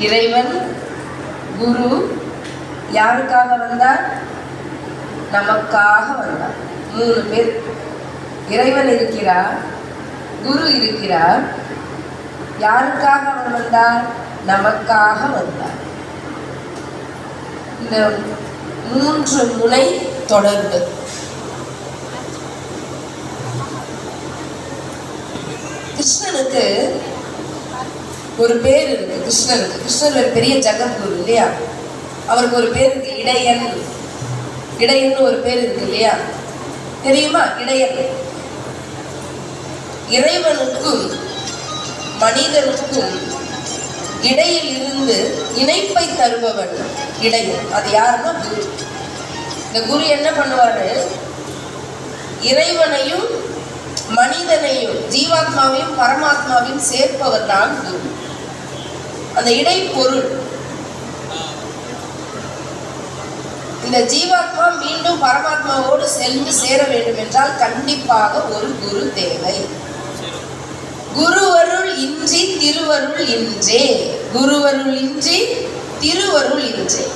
இறைவன் குரு யாருக்காக வந்தார்? நமக்காக வந்தார். மூணு பேர். இறைவன் இருக்கிறார் குரு இருக்கிறார். யாருக்காக அவர் வந்தார்? நமக்காக வந்தார். இந்த மூன்று முனை தொடர்பு கிருஷ்ணனுக்கு ஒரு பேர் இருக்கு கிருஷ்ணருக்கு கிருஷ்ணர் ஒரு பெரிய ஜெகத்குரு இல்லையா? அவருக்கு ஒரு பேர் இருக்கு இடையன். இடையன்னு ஒரு பேர் இருக்கு இல்லையா? தெரியுமா? இடையன். இறைவனுக்கும் மனிதனுக்கும் இடையில் இருந்து இணைப்பை தருபவன் இடையன். அது யாருன்னா குரு. இந்த குரு என்ன பண்ணுவாரு? இறைவனையும் மனிதனையும் ஜீவாத்மாவையும் பரமாத்மாவையும் சேர்ப்பவர் தான் குரு. அந்த இடைப்பொருள். இந்த ஜீவாத்மா மீண்டும் பரமாத்மாவோடு சென்று சேர வேண்டும் என்றால் கண்டிப்பாக ஒரு குரு தேவை. குருவருள் இன்றி திருவருள் இன்றே. குருவருள் இன்றி திருவருள் இன்றே.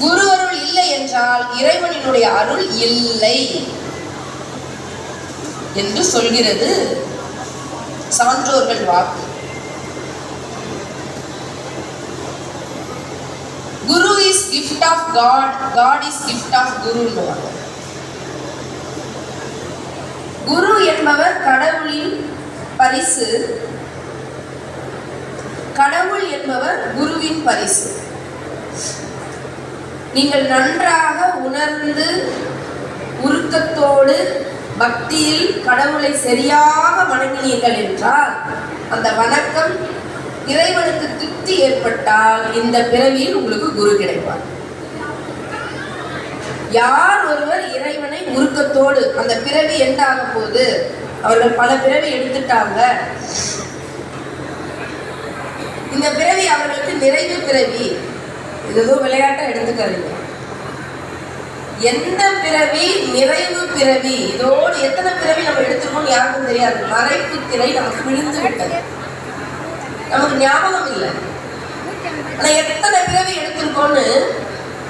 குருவருள் இல்லை என்றால் இறைவனினுடைய அருள் இல்லை என்று சொல்கிறது சான்றோர்கள் வாக்கு. Guru is gift of God God is gift of guru guru என்பவர் கடவுளின் பரிசு. கடவுள் என்பவர் குருவின் பரிசு. நீங்கள் நன்றாக உணர்ந்து உருக்கத்தோடு பக்தியில் கடவுளை சரியாக வணங்கினீர்கள் என்றால் அந்த வணக்கம் ஏற்பட்டால் இந்த பிறவியில் உங்களுக்கு குரு கிடைப்பார். யார் ஒருவர் இறைவனை உருக்கத்தோடு அந்த பிறவி என்ன ஆகும் போது அவர்கள் பல பிறவி எடுத்துட்டாங்க. இந்த பிறவி அவர்களுக்கு நிறைவு பிறவி. இது விளையாட்டை விளையாட்டா எடுத்துக்காதீங்க. எந்த பிறவி நிறைவு பிறவி? இதோடு எத்தனை பிறவி நம்ம எடுத்துருக்கோம் யாருக்கும் தெரியாது. மறைப்பு திரை நமக்கு விழுந்து விட்டது. நமக்கு ஞாபகம் இல்லை. ஆனா எத்தனை பிறவி எடுத்திருக்கோம்னு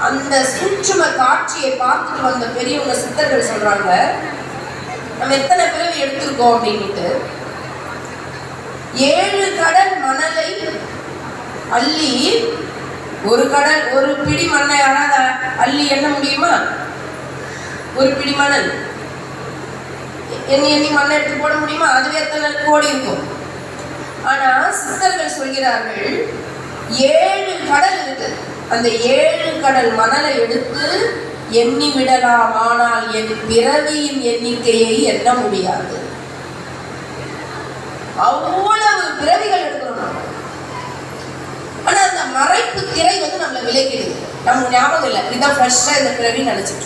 அந்த சூட்சும காட்சியை பார்த்துட்டு வந்த பெரியவங்க சித்தர்கள் சொல்றாங்க. நம்ம எத்தனை பிறவி எடுத்திருக்கோம்? அப்படின்ட்டு ஏழு கடல் மணலை அள்ளி ஒரு கடல் ஒரு பிடி மண்ணை யாராவது அள்ளி எண்ண முடியுமா? ஒரு பிடி மணல். எண்ணி எண்ணி மண்ணை எடுத்து போட முடியுமா? அதுவே எத்தனை கோடி இருக்கும். ஆனா சித்தர்கள் சொல்கிறார்கள் ஏழு கடல் இருக்கு. அந்த ஏழு கடல் மணலை எடுத்து எண்ணி விடலாம். ஆனால் என் பிறவியின் எண்ணிக்கையை எண்ண முடியாது. அவ்வளவு பிறவிகள் எடுக்கிறோம் ஆனா அந்த மறைப்பு திரை வந்து நம்மளை விலக்கிடுது. நம்ம ஞாபகம் இல்லை. இதான் ஃப்ரெஷ்ஷாக இந்த பிறவி நினைச்சிட்டு